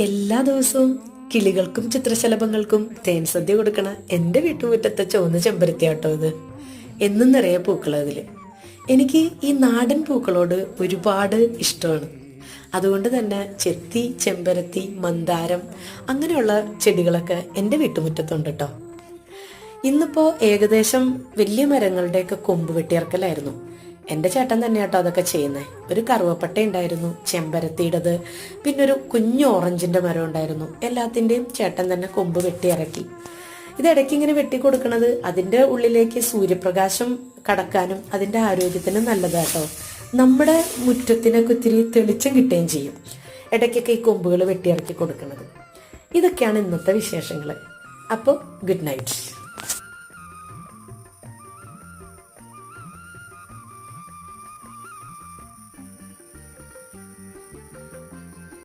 എല്ലാ ദിവസവും കിളികൾക്കും ചിത്രശലഭങ്ങൾക്കും തേൻ സദ്യ കൊടുക്കണ എന്റെ വീട്ടുമുറ്റത്തെ ചുവന്ന ചെമ്പരത്തിയാട്ടോ ഇത്. എന്നും നിറയെ പൂക്കൾ അതിൽ എനിക്ക് ഈ നാടൻ പൂക്കളോട് ഒരുപാട് ഇഷ്ടമാണ്. അതുകൊണ്ട് തന്നെ ചെത്തി ചെമ്പരത്തി മന്ദാരം അങ്ങനെയുള്ള ചെടികളൊക്കെ എന്റെ വീട്ടുമുറ്റത്തുണ്ട് കേട്ടോ ഇന്നിപ്പോ ഏകദേശം വലിയ മരങ്ങളുടെയൊക്കെ കൊമ്പ് വെട്ടിയിറക്കലായിരുന്നു. എന്റെ ചേട്ടൻ തന്നെ കേട്ടോ അതൊക്കെ ചെയ്യുന്നത് ഒരു കറുവപ്പട്ട ഉണ്ടായിരുന്നു ചെമ്പരത്തിയുടേത് പിന്നെ ഒരു കുഞ്ഞു ഓറഞ്ചിന്റെ മരം ഉണ്ടായിരുന്നു. എല്ലാത്തിന്റെയും ചേട്ടൻ തന്നെ കൊമ്പ് വെട്ടിയിറക്കി ഇത് ഇടയ്ക്ക് ഇങ്ങനെ വെട്ടി കൊടുക്കുന്നത് അതിന്റെ ഉള്ളിലേക്ക് സൂര്യപ്രകാശം കടക്കാനും അതിന്റെ ആരോഗ്യത്തിനും നല്ലതാട്ടോ. നമ്മുടെ മുറ്റത്തിനൊക്കെ ഒത്തിരി തെളിച്ചം കിട്ടുകയും ചെയ്യും. ഇടയ്ക്കൊക്കെ ഈ കൊമ്പുകൾ വെട്ടിയിറക്കി കൊടുക്കുന്നത് ഇതൊക്കെയാണ് ഇന്നത്തെ വിശേഷങ്ങൾ അപ്പോൾ ഗുഡ് നൈറ്റ്